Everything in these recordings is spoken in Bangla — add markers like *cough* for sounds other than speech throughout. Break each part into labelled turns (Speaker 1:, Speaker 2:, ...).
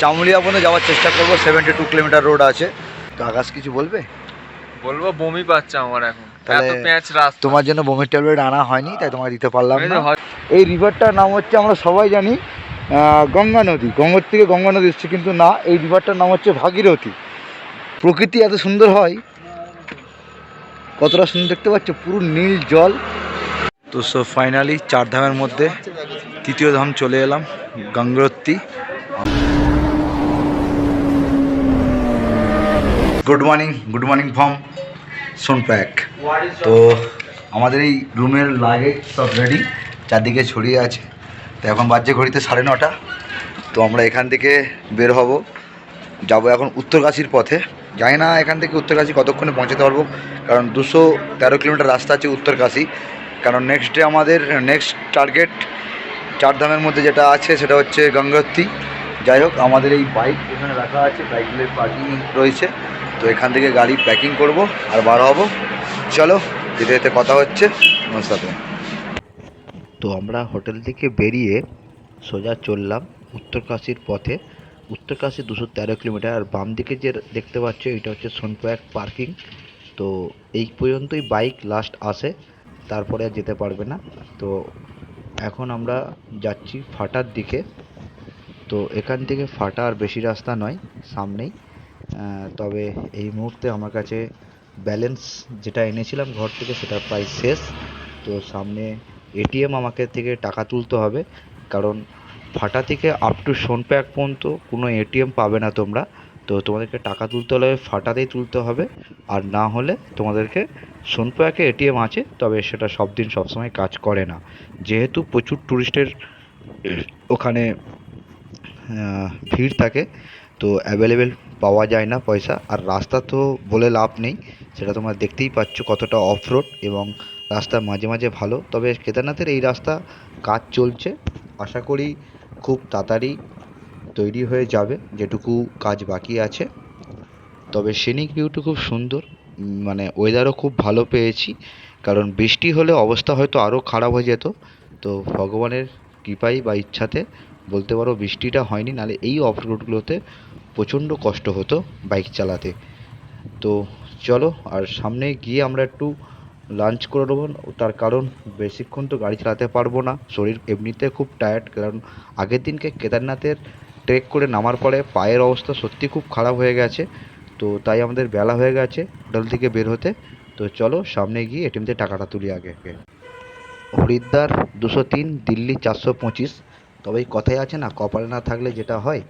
Speaker 1: চামুলিয়া পর্যন্ত যাওয়ার চেষ্টা করব সেভেন্টি টু কিলোমিটার রোড আছে। তো আকাশ কিছু বলবে?
Speaker 2: বলব বমি পাচ্ছে আমার এখন।
Speaker 1: তোমার জন্য বমির ট্যাবলেট আনা হয়নি তাই তোমাকে দিতে পারলাম
Speaker 2: এই
Speaker 1: না। এই রিভারটার নাম হচ্ছে আমরা সবাই জানি গঙ্গা নদী। গঙ্গার থেকে গঙ্গা নদী এসছে কিন্তু না এই রিভারটার নাম হচ্ছে ভাগীরথী। প্রকৃতি এত সুন্দর হয় কতটা সুন্দর দেখতে পাচ্ছ পুরো নীল জল। তো সো ফাইনালি চার ধামের মধ্যে তৃতীয় ধাম চলে এলাম Gangotri. Good morning good morning from সোনপ্যাক তো আমাদের এই রুমের লাগেজ সব রেডি চারদিকে ছড়িয়ে আছে। তো এখন বাজছে ঘড়িতে সাড়ে নটা। তো আমরা এখান থেকে বের হব। যাব এখন উত্তরকাশির পথে। জানি না এখান থেকে উত্তরকাশি কতক্ষণে পৌঁছাতে পারব। কারণ দুশো তেরো কিলোমিটার রাস্তা আছে উত্তরকাশি। কারণ নেক্সট ডে আমাদের নেক্সট টার্গেট চারধামের মধ্যে যেটা আছে সেটা হচ্ছে গঙ্গোত্রী যাই হোক, আমাদের এই বাইক এখানে রাখা আছে। বাইকগুলোর পার্কিং রয়েছে। তো এখান থেকে গাড়ি প্যাকিং করব আর বার হব। চলো, যেতে যেতে কথা হচ্ছে। আমার সাথে তো আমরা হোটেল থেকে বেরিয়ে সোজা চললাম উত্তরকাশির পথে। উত্তরকাশি দুশো তেরো কিলোমিটার, আর বাম দিকে যে দেখতে পাচ্ছ, এটা হচ্ছে সোনপ্রয়াগ পার্কিং। তো এই পর্যন্তই বাইক লাস্ট আসে, তারপরে আর যেতে পারবে না। তো এখন আমরা যাচ্ছি ফাটার দিকে। তো এখান থেকে ফাটা আর বেশি রাস্তা নয়, সামনেই। তবে এই মুহূর্তে আমার কাছে ব্যালেন্স যেটা এনেছিলাম ঘর থেকে সেটা প্রায় শেষ। তো সামনে এটিএম আমাকে থেকে টাকা তুলতে হবে, কারণ ফাটা থেকে আপ টু সোনপ্যাক পর্যন্ত কোনো এটিএম পাবে না তোমরা। তো তোমাদেরকে টাকা তুলতে হলে ফাটাতেই তুলতে হবে, আর না হলে তোমাদেরকে সোনপ্যাকে এটিএম আছে, তবে সেটা সব দিন সবসময় কাজ করে না। যেহেতু প্রচুর ট্যুরিস্টের ওখানে ভিড় থাকে, তো অ্যাভেলেবেল পাওয়া যায় না পয়সা। আর রাস্তা তো বলে লাভ নেই, সেটা তোমরা দেখতেই পাচ্ছ কতটা অফ রোড এবং রাস্তা মাঝে মাঝে ভালো। তবে কেদারনাথের এই রাস্তা কাজ চলছে। আশা করি খুব তাড়াতাড়ি তৈরি হয়ে যাবে, যেটুকু কাজ বাকি আছে। তবে সিনিক ভিউটা খুব সুন্দর। মানে ওয়েদারও খুব ভালো পেয়েছি। কারণ বৃষ্টি হলে অবস্থা হয়তো আরও খারাপ হয়ে যেত। তো ভগবানের কৃপাই বা ইচ্ছাতে বলতে পারো বৃষ্টিটা হয়নি, নাহলে এই অফ রোডগুলোতে প্রচণ্ড কষ্ট হতো বাইক চালাতে। তো চলো, আর সামনে গিয়ে আমরা একটু লাঞ্চ করে নেব। তার কারণ বেশিক্ষণ তো গাড়ি চালাতে পারব না। শরীর এমনিতে খুব টায়ার্ড কারণ আগের দিনকে কেদারনাথের ট্রেক করে নামার পরে পায়ের অবস্থা সত্যি খুব খারাপ হয়ে গেছে। তো তাই আমাদের বেলা হয়ে গেছে হোটেল থেকে বের হতে। তো চলো, সামনে গিয়ে এটিএম থেকে টাকাটা তুলি আগে হরিদ্বার দুশো তিন, দিল্লি চারশো পঁচিশ। তবে কথাই আছে না, কপালে না থাকলে যেটা হয়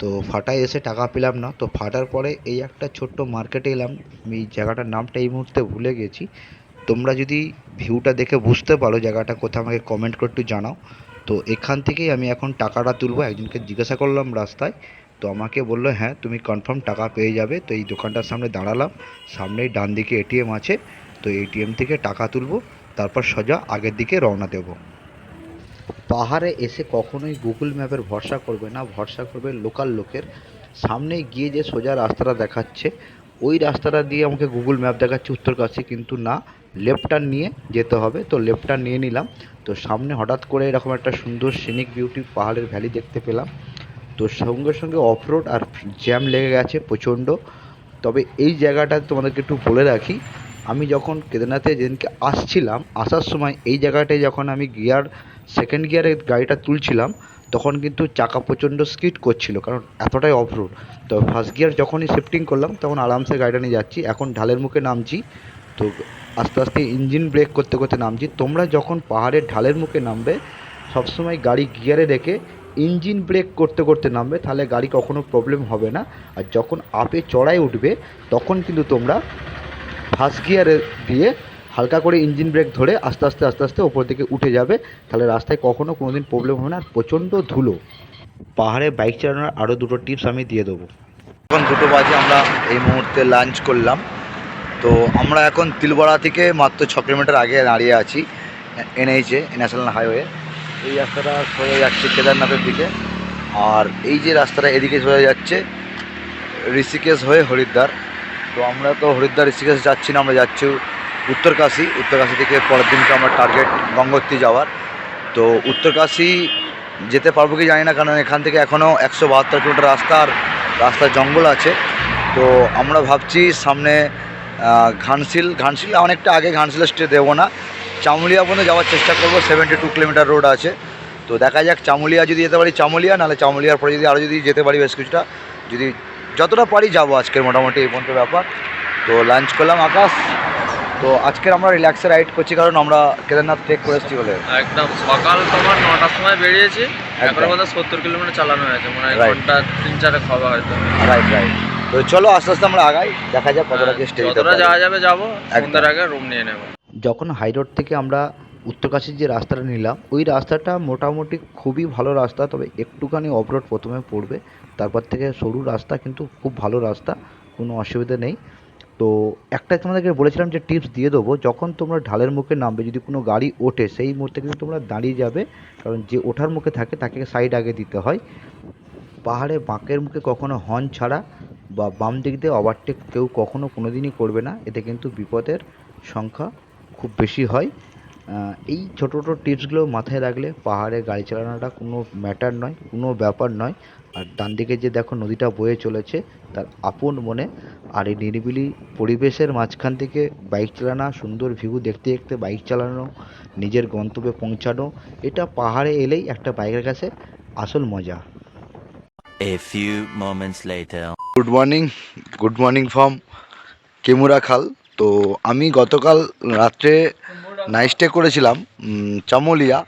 Speaker 1: তো ফাটায় এসে টাকা পেলাম না। তো ফাটার পরে এই একটা ছোট্ট মার্কেটে এলাম। আমি জায়গাটার নামটা এই মুহূর্তে ভুলে গেছি। তোমরা যদি ভিউটা দেখে বুঝতে পারো জায়গাটা কোথাও আমাকে কমেন্ট করে একটু জানাও। তো এখান থেকেই আমি এখন টাকাটা তুলবো। একজনকে জিজ্ঞাসা করলাম রাস্তায়। তো আমাকে বলল হ্যাঁ তুমি কনফার্ম টাকা পেয়ে যাবে। তো এই দোকানটার সামনে দাঁড়ালাম। সামনেই ডান দিকে এটিএম আছে। তো এটিএম থেকে টাকা তুলবো। তারপর সোজা আগের দিকে রওনা দেবো। পাহাড়ে এসে কখনোই গুগল ম্যাপের ভরসা করবে না, ভরসা করবে লোকাল লোকের। সামনে গিয়ে যে সোজা রাস্তাটা দেখাচ্ছে, ওই রাস্তাটা দিয়ে আমাকে গুগল ম্যাপ দেখাচ্ছে উত্তরকাশি কিন্তু না লেফট টার্ন নিয়ে যেতে হবে। তো লেফট টার্ন নিয়ে নিলাম। তো সামনে হঠাৎ করে এরকম একটা সুন্দর সিনিক বিউটি পাহাড়ের ভ্যালি দেখতে পেলাম। তো সঙ্গে সঙ্গে অফরোড আর জ্যাম লেগে গেছে প্রচণ্ড। তবে এই জায়গাটা তোমাদেরকে একটু বলে রাখি, আমি যখন কেদারনাথে যেদিনকে আসছিলাম, আসার সময় এই জায়গাটায় যখন আমি গিয়ার সেকেন্ড গিয়ারে গাড়িটা তুলছিলাম, তখন কিন্তু চাকা প্রচণ্ড স্কিড করছিল, কারণ এতটাই অফ তো ফার্স্ট গিয়ার যখনই শিফটিং করলাম, তখন আরামসে গাড়িটা নিয়ে যাচ্ছি, এখন ঢালের মুখে নামছি। তো আস্তে আস্তে ইঞ্জিন ব্রেক করতে করতে নামছি। তোমরা যখন পাহাড়ের ঢালের মুখে নামবে, সবসময় গাড়ি গিয়ারে রেখে ইঞ্জিন ব্রেক করতে করতে নামবে, তাহলে গাড়ি কখনো প্রবলেম হবে না। আর যখন আপে চড়াই উঠবে, তখন কিন্তু তোমরা ফার্স্ট গিয়ারে দিয়ে হালকা করে ইঞ্জিন ব্রেক ধরে আস্তে আস্তে আস্তে আস্তে ওপর দিকে উঠে যাবে। তাহলে রাস্তায় কখনো কোনো দিন প্রবলেম হবে না। আর প্রচণ্ড ধুলো। পাহাড়ে বাইক চালানোর আরও দুটো টিপস আমি দিয়ে দেবো। এখন দুটো বাজে, আমরা এই মুহূর্তে লাঞ্চ করলাম। তো আমরা এখন তিলবড়া থেকে মাত্র ছ কিলোমিটার আগে দাঁড়িয়ে আছি এনএইচে ন্যাশনাল হাইওয়ে এই রাস্তাটা সোজা যাচ্ছে কেদারনাথের দিকে। আর এই যে রাস্তাটা এদিকে সোজা যাচ্ছে, ঋষিকেশ হয়ে হরিদ্বার। তো আমরা তো হরিদ্বার, ঋষিকেশ যাচ্ছি না, আমরা যাচ্ছি উত্তরকাশী উত্তরকাশী থেকে পরের দিনকে আমার টার্গেট গঙ্গোত্রী যাওয়ার। তো উত্তরকাশী যেতে পারব কি জানি না, কারণ এখান থেকে এখনও একশো বাহাত্তর কিলোমিটার রাস্তার রাস্তার জঙ্গল আছে। তো আমরা ভাবছি সামনে ঘানশিল ঘানশিল অনেকটা আগে ঘানশিলে স্টে দেবো না। চামুলিয়া পর্যন্ত যাওয়ার চেষ্টা করব সেভেন্টি টু কিলোমিটার রোড আছে। তো দেখা যাক, চামুলিয়া যদি যেতে পারি চামুলিয়া, নাহলে চামুলিয়ার পরে যদি আরও যদি যেতে পারি বেশ কিছুটা, যদি যতটা পারি যাব আজকের মোটামুটি এই পর্যন্ত ব্যাপার। তো লাঞ্চ করলাম আকাশ। তো আজকের আমরা রিল্যাক্সে রাইড করছি কারণ আমরা কেদারনাথ ট্রেক করে এসেছি বলে
Speaker 2: একদম সকাল তোমার নটার সময় বেরিয়েছি এখন। বোধহয় সত্তর কিলোমিটার চালানো হয়েছে মানে. ঘণ্টা তিন চারে খাওয়া হয়তো
Speaker 1: রাইট রাইট তো চলো আস্তে আস্তে আমরা আগাই দেখা যাক কতটা কি স্টে
Speaker 2: হ্যাঁ, যতটা যাওয়া যাবে যাব। সন্ধ্যার আগে রুম নিয়ে নেব
Speaker 3: যখন হাই রোড থেকে আমরা উত্তরকাশীর যে রাস্তাটা নিলাম ওই রাস্তাটা মোটামুটি খুবই ভালো রাস্তা তবে একটুখানি অফরোড প্রথমে পড়বে তারপর থেকে সরু রাস্তা কিন্তু খুব ভালো রাস্তা কোনো অসুবিধা নেই তো একটা তোমাদেরকে বলেছিলাম যে টিপস দিয়ে দেবো, যখন তোমরা ঢালের মুখে নামবে, যদি কোনো গাড়ি ওঠে, সেই মুহূর্তে কিন্তু তোমরা দাঁড়িয়ে যাবে, কারণ যে ওঠার মুখে থাকে, তাকে সাইড আগে দিতে হয়। পাহাড়ে বাঁকের মুখে কখনো হর্ন ছাড়া বা বাম দিক দিয়ে ওভারটেক কেউ কখনো কোনো দিনই করবে না, এতে কিন্তু বিপদের সংখ্যা খুব বেশি হয়। এই ছোটো ছোটো টিপসগুলো মাথায় রাখলে পাহাড়ে গাড়ি চালানোটা কোনো ম্যাটার নয় কোনো ব্যাপার নয়। আর ডান দিকে যে দেখো নদীটা বয়ে চলেছে তার আপন মনে আর এই নিরিবিলি পরিবেশের মাঝখান থেকে বাইক চালানো সুন্দর ভিউ দেখতে দেখতে বাইক চালানো নিজের গন্তব্যে পৌঁছানো এটা পাহাড়ে এলেই একটা বাইকের কাছে আসল মজা।
Speaker 4: A few moments later.
Speaker 1: Good morning good morning from কেমুরা খাল তো আমি গতকাল রাত্রে নাইট স্টে করেছিলাম চামুলিয়া।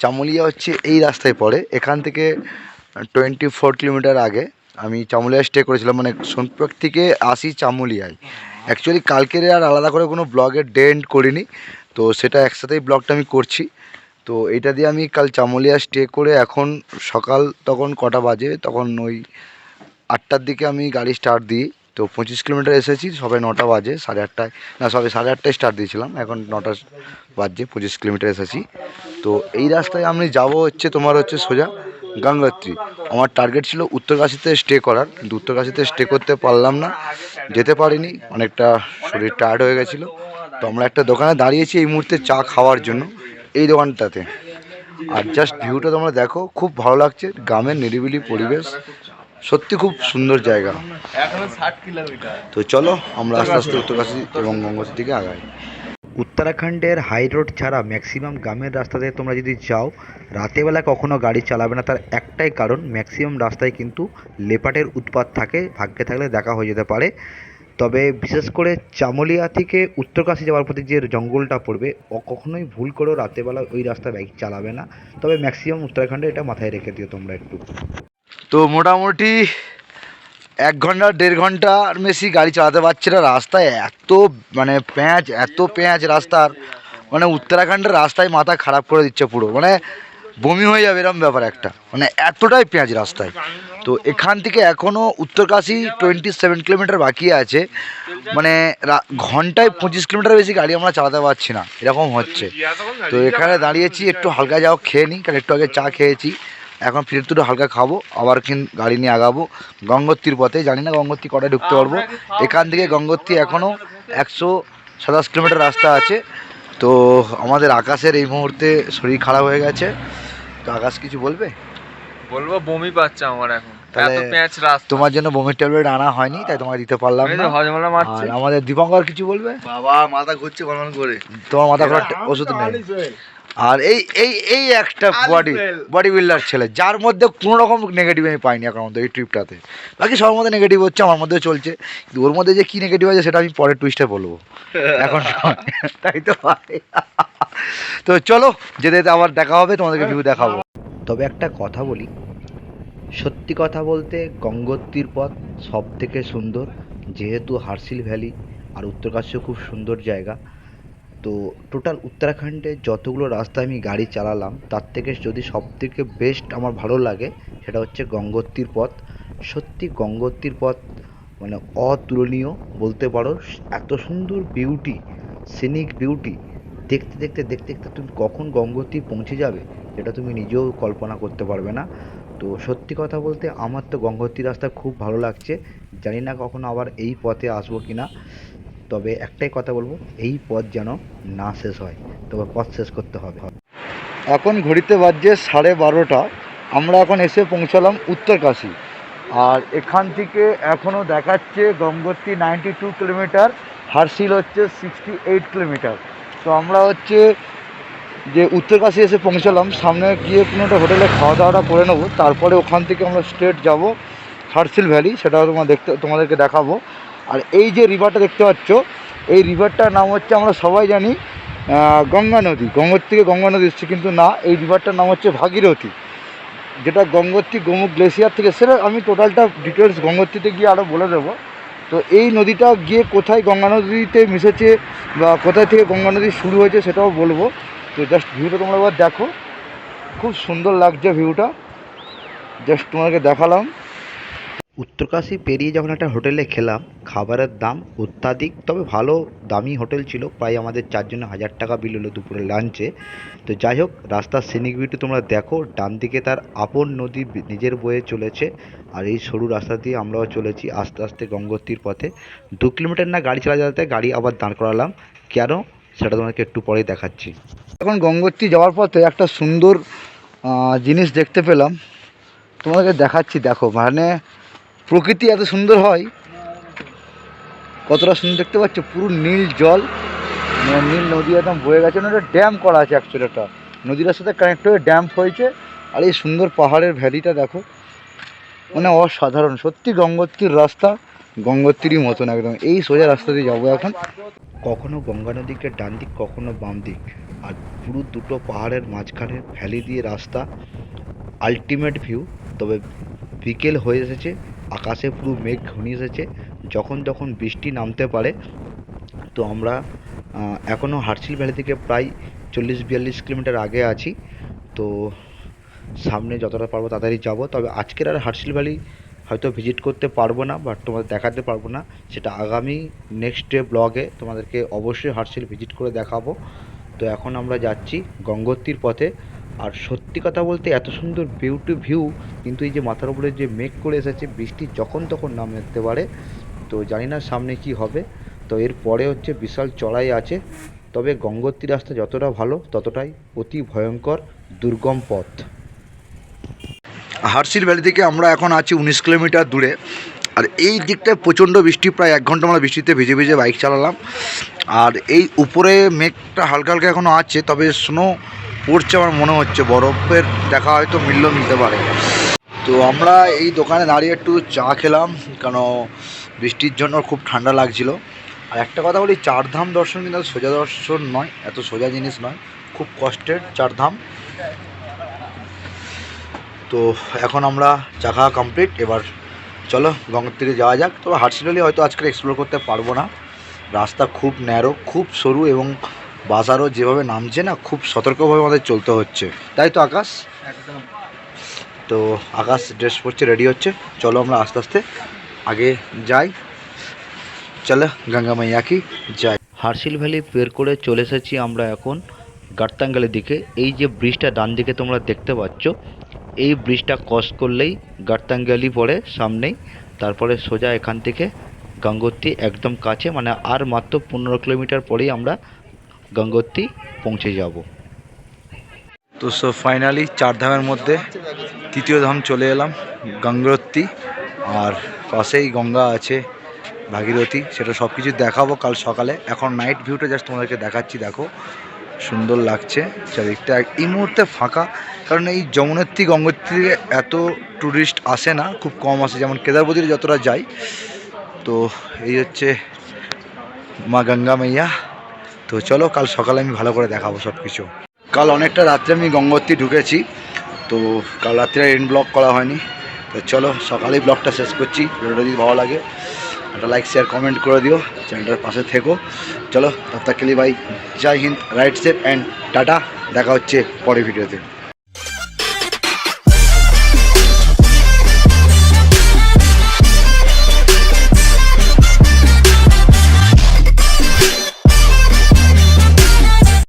Speaker 1: চামুলিয়া হচ্ছে এই রাস্তায় পড়ে। এখান থেকে টোয়েন্টি ফোর কিলোমিটার আগে আমি চামুলিয়া স্টে করেছিলাম। মানে সোনপুর থেকে আসি চামুলিয়ায়। অ্যাকচুয়ালি কালকের আর আলাদা করে কোনো ব্লগের ডেন্ট করিনি। তো সেটা একসাথেই ব্লগটা আমি করছি। তো এটা দিয়ে আমি কাল চামুলিয়া স্টে করে এখন সকাল তখন কটা বাজে, তখন ওই আটটার দিকে আমি গাড়ি স্টার্ট দিই। তো পঁচিশ কিলোমিটার এসেছি সবাই নটা বাজে, সাড়ে আটটায়, না সরি সাড়ে আটটায় স্টার্ট দিয়েছিলাম, এখন নটা বাজে, পঁচিশ কিলোমিটার এসেছি। তো এই রাস্তায় আমি যাব হচ্ছে তোমার হচ্ছে সোজা গঙ্গোত্রী। আমার টার্গেট ছিল উত্তরকাশিতে স্টে করার, কিন্তু উত্তরকাশিতে স্টে করতে পারলাম না, যেতে পারিনি, অনেকটা শরীর টায়ার্ড হয়ে গেছিল। তো আমরা একটা দোকানে দাঁড়িয়েছি এই মুহূর্তে চা খাওয়ার জন্য, এই দোকানটাতে। আর জাস্ট ভিউটা তোমরা দেখো, খুব ভালো লাগছে, গ্রামের নিরিবিলি পরিবেশ সত্যি খুব সুন্দর জায়গা। তো চলো আমরা আস্তে আস্তে উত্তরকাশী এবং গঙ্গোত্রীর দিকে আগাই।
Speaker 3: উত্তরাখণ্ডের হাই রোড ছাড়া ম্যাক্সিমাম গ্রামের রাস্তাতে তোমরা যদি যাও রাতেবেলা কখনো গাড়ি চালাবে না তার একটাই কারণ ম্যাক্সিমাম রাস্তায় কিন্তু লেপাটের উৎপাত থাকে ভাগ্যে থাকলে দেখা হয়ে যেতে পারে। তবে বিশেষ করে চামলিয়া থেকে উত্তরকাশী যাওয়ার পথে যে জঙ্গলটা পড়বে ও কখনোই ভুল করেও রাতেবেলা ওই রাস্তায় বাইক চালাবে না। তবে ম্যাক্সিমাম উত্তরাখণ্ডে এটা মাথায় রেখে দিও তোমরা একটু।
Speaker 1: তো মোটামুটি এক ঘণ্টা, দেড় ঘণ্টার বেশি গাড়ি চালাতে পারছি না। রাস্তায় এত মানে প্যাঁচ এত প্যাঁচ রাস্তার মানে উত্তরাখণ্ডের রাস্তায় মাথা খারাপ করে দিচ্ছে পুরো। মানে বমি হয়ে যাবে এরকম ব্যাপার একটা। মানে এতটাই পেঁয়াজ রাস্তায়। তো এখান থেকে এখনও উত্তরকাশি টোয়েন্টি সেভেন কিলোমিটার বাকি আছে। মানে ঘন্টায় পঁচিশ কিলোমিটার বেশি গাড়ি আমরা চালাতে পারছি না। এরকম হচ্ছে। তো এখানে দাঁড়িয়েছি, একটু হালকা যাও, খেয়ে নিই। কারণ একটু আগে চা খেয়েছি। এখন ফিরে একটু হালকা খাব আবার কিন গাড়ি নিয়ে আগাবো। গঙ্গোত্রীর পথে জানি না গঙ্গোত্রী কটায় ঢুকতে পারব। এখান থেকে গঙ্গোত্রী এখনও একশো সাতাশ কিলোমিটার রাস্তা আছে। তো আমাদের আকাশের এই মুহূর্তে শরীর খারাপ হয়ে গেছে। তো আকাশ কিছু বলবে?
Speaker 2: বলব বমি পাচ্ছে আমার এখন।
Speaker 1: তোমার জন্য বমির ট্যাবলেট আনা হয়নি তাই তোমাকে দিতে পারলাম না।
Speaker 2: হজমলা মারছে।
Speaker 1: আমাদের দীপঙ্কর কিছু বলবে?
Speaker 5: বাবা মাথা ঘুরছে করে।
Speaker 1: তোমার মাথা খারাপ ওষুধ নেই। আর এই এই এই একটা বডি বডি বিল্ডার ছেলে যার মধ্যে কোনো রকম নেগেটিভ আমি পাইনি এখন এই ট্রিপটাতে বাকি সবার মধ্যে নেগেটিভ হচ্ছে আমার মধ্যে চলছে। কিন্তু ওর মধ্যে যে কী নেগেটিভ আছে সেটা আমি পরের টুইস্টে বলব। *laughs* এখন তাই তো তো চলো যেতে যেতে আবার দেখা হবে তোমাদেরকে ভিউ দেখাবো।
Speaker 3: তবে একটা কথা বলি। সত্যি কথা বলতে গঙ্গোত্রীর পথ সব থেকে সুন্দর যেহেতু হার্সিল ভ্যালি আর উত্তরকাশীও খুব সুন্দর জায়গা। তো টোটাল উত্তরাখণ্ডে যতগুলো রাস্তা আমি গাড়ি চালালাম, তার থেকে যদি সব থেকে বেস্ট আমার ভালো লাগে, সেটা হচ্ছে গঙ্গোত্রীর পথ। সত্যি গঙ্গোত্রীর পথ মানে অতুলনীয় বলতে পারো। এত সুন্দর বিউটি সিনিক বিউটি দেখতে দেখতে দেখতে দেখতে তুমি কখন গঙ্গোত্রী পৌঁছে যাবে এটা তুমি নিজেও কল্পনা করতে পারবে না। তো সত্যি কথা বলতে আমার তো গঙ্গোত্রী রাস্তা খুব ভালো লাগছে। জানি না কখনো আবার এই পথে আসব কি না তবে একটাই কথা বলব, এই পথ যেন না শেষ হয়, তবে পথ শেষ করতে হবে।
Speaker 1: এখন ঘড়িতে বাজছে সাড়ে বারোটা, আমরা এখন এসে পৌঁছালাম উত্তরকাশী আর এখান থেকে এখনও দেখাচ্ছে Gangotri ninety two kilometre Harsil হচ্ছে সিক্সটি এইট কিলোমিটার। তো আমরা হচ্ছে যে উত্তরকাশী এসে পৌঁছালাম, সামনে গিয়ে কোনো একটা হোটেলে খাওয়া দাওয়াটা করে নেব, তারপরে ওখান থেকে আমরা স্ট্রেট যাব হারসিল ভ্যালি, সেটাও তোমার দেখতে তোমাদেরকে দেখাবো। আর এই যে রিভারটা দেখতে পাচ্ছ, এই রিভারটার নাম হচ্ছে আমরা সবাই জানি গঙ্গা নদী। গঙ্গোর থেকে গঙ্গা নদী এসছে, কিন্তু না, এই রিভারটার নাম হচ্ছে ভাগীরথী। যেটা গঙ্গোত্রী গোমুখ গ্লেসিয়ার থেকে, সেটা আমি টোটালটা ডিটেলস গঙ্গোত্রীতে গিয়ে আরও বলে দেবো। তো এই নদীটা গিয়ে কোথায় গঙ্গা নদীতে মিশেছে বা কোথায় থেকে গঙ্গা নদী শুরু হয়েছে সেটাও বলব। তো জাস্ট ভিউটা তোমরা এবার দেখো। খুব সুন্দর লাগছে ভিউটা। জাস্ট তোমাকে দেখালাম।
Speaker 3: উত্তরকাশী পেরিয়ে যখন একটা হোটেলে খেলাম, খাবারের দাম অত্যাধিক, তবে ভালো দামি হোটেল ছিল, প্রায় আমাদের চারজনে হাজার টাকা বিল হলো দুপুরে লাঞ্চে তো যাই হোক, রাস্তার সিনিক বিউটি তোমরা দেখো, ডান দিকে তার আপন নদী নিজের বয়ে চলেছে, আর এই সরু রাস্তা দিয়ে আমরাও চলেছি আস্তে আস্তে গঙ্গোত্রীর পথে। দু কিলোমিটার না গাড়ি চালা যাতে গাড়ি আবার দাঁড় করালাম। কেন? সেটা তোমাকে একটু পরেই দেখাচ্ছি।
Speaker 1: এখন গঙ্গোত্রী যাওয়ার পথে একটা সুন্দর জিনিস দেখতে পেলাম। তোমাদেরকে দেখাচ্ছি, দেখো মানে প্রকৃতি এত সুন্দর হয়। কতটা সুন্দর দেখতে পাচ্ছ? পুরো নীল জল। মানে নীল নদী একদম বয়ে গেছে। মানে একটা ড্যাম করা আছে অ্যাকচুয়ালি একটা। নদীটার সাথে কানেক্ট হয়ে ড্যাম হয়েছে। আর এই সুন্দর পাহাড়ের ভ্যালিটা দেখো। মানে অসাধারণ। সত্যি গঙ্গোত্রীর রাস্তা গঙ্গোত্রীরই মতন একদম। এই সোজা রাস্তা দিয়ে যাব এখন।
Speaker 3: কখনো গঙ্গা নদীকে ডান দিক, কখনো বাম দিক। আর পুরো দুটো পাহাড়ের মাঝখানে ভ্যালি দিয়ে রাস্তা। আলটিমেট ভিউ তবে বিকেল হয়ে এসেছে। আকাশে পুরো মেঘ ঘনিয়ে এসেছে। যখন তখন বৃষ্টি নামতে পারে, তো আমরা এখনও হার্সিল ভ্যালি থেকে প্রায় চল্লিশ বিয়াল্লিশ কিলোমিটার আগে আছি। তো সামনে যতটা পারব তাড়াতাড়ি যাব। তবে আজকের আর হার্সিল ভ্যালি হয়তো ভিজিট করতে পারব না, বাট তোমাদের দেখাতে পারব না। সেটা আগামী নেক্সট ডে ব্লগে তোমাদেরকে অবশ্যই হার্সিল ভিজিট করে দেখাবো। তো এখন আমরা যাচ্ছি গঙ্গোত্রীর পথে। আর সত্যি কথা বলতে এত সুন্দর বিউটি ভিউ কিন্তু এই যে মাথার উপরে যে মেঘ করে এসেছে, বৃষ্টি যখন তখন নামতে পারে, তো জানি না সামনে কি হবে। তো এর পরে হচ্ছে বিশাল চড়াই আছে, তবে গঙ্গোত্রী রাস্তা যতটা ভালো, ততটাই অতি ভয়ঙ্কর, দুর্গম পথ।
Speaker 1: হার্সিল ভ্যালি থেকে আমরা এখন আছি উনিশ কিলোমিটার দূরে, আর এই দিকটায় প্রচণ্ড বৃষ্টি, প্রায় এক ঘণ্টা আমরা বৃষ্টিতে ভিজে ভিজে বাইক চালালাম। আর এই উপরে মেঘটা হালকা হালকা এখনও আছে, তবে স্নো পড়ছে, আমার মনে হচ্ছে। বরফের দেখা হয়তো মিললেও মিলতে পারে। তো আমরা এই দোকানে দাঁড়িয়ে একটু চা খেলাম, কেন বৃষ্টির জন্য খুব ঠান্ডা লাগছিল। আর একটা কথা বলি, চারধাম দর্শন কিন্তু সোজা দর্শন নয়, এত সোজা জিনিস নয়, খুব কষ্টের চারধাম। তো এখন আমরা চা খাওয়া কমপ্লিট এবার চলো গঙ্গোত্রীতে যাওয়া যাক। তবে হার্সিলি হয়তো আজকে এক্সপ্লোর করতে পারব না। রাস্তা খুব ন্যারো খুব সরু এবং বাজারও যেভাবে নামছে না খুব সতর্কভাবে আমাদের চলতে হচ্ছে। তাই তো আকাশ?
Speaker 2: একদম।
Speaker 1: তো আকাশ ড্রেস পরছে রেডি হচ্ছে। চলো আমরা আস্তে আস্তে আগে যাই। চলো গঙ্গা মাইয়া কি? যাই।
Speaker 3: হার্সিল ভ্যালি বের করে চলে এসেছি আমরা এখন গার্তাঙ্গালের দিকে। এই যে ব্রিজটা ডান দিকে তোমরা দেখতে পাচ্ছ এই ব্রিজটা ক্রস করলেই গার্তাঙ্গালি পড়ে সামনেই। তারপরে সোজা এখান থেকে গঙ্গোত্রী একদম কাছে মানে আর মাত্র পনেরো কিলোমিটার পরেই আমরা গঙ্গোত্রী পৌঁছে যাব।
Speaker 1: তো সো ফাইনালি চার ধামের মধ্যে তৃতীয় ধাম চলে এলাম, গঙ্গোত্রী। আর পাশেই গঙ্গা আছে, ভাগীরথী, সেটা সব কিছু দেখাবো কাল সকালে। এখন নাইট ভিউটা জাস্ট তোমাদেরকে দেখাচ্ছি, দেখো। সুন্দর লাগছে, চারিদিকটা এই মুহূর্তে ফাঁকা, কারণ এই যমুনেত্রী গঙ্গোত্রীতে এত ট্যুরিস্ট আসে না, খুব কম আসে, যেমন কেদারবদ্রী যতটা যায় তো এই হচ্ছে মা গঙ্গা মাইয়া তো চলো, কাল সকালে আমি ভালো করে দেখাবো সব কিছু কাল অনেকটা রাত্রে আমি গঙ্গোত্রী ঢুকেছি, তো কাল রাত্রে এন্ড ব্লগ করা হয়নি। তো চলো, সকালেই ব্লগটা শেষ করছি। ভিডিওটা যদি ভালো লাগে, একটা লাইক শেয়ার কমেন্ট করে দিও চ্যানেলটার পাশে থেকো। চলো তব তক কে লিয়ে ভাই জয় Hind ride safe and tata. দেখা হচ্ছে পরে ভিডিওতে।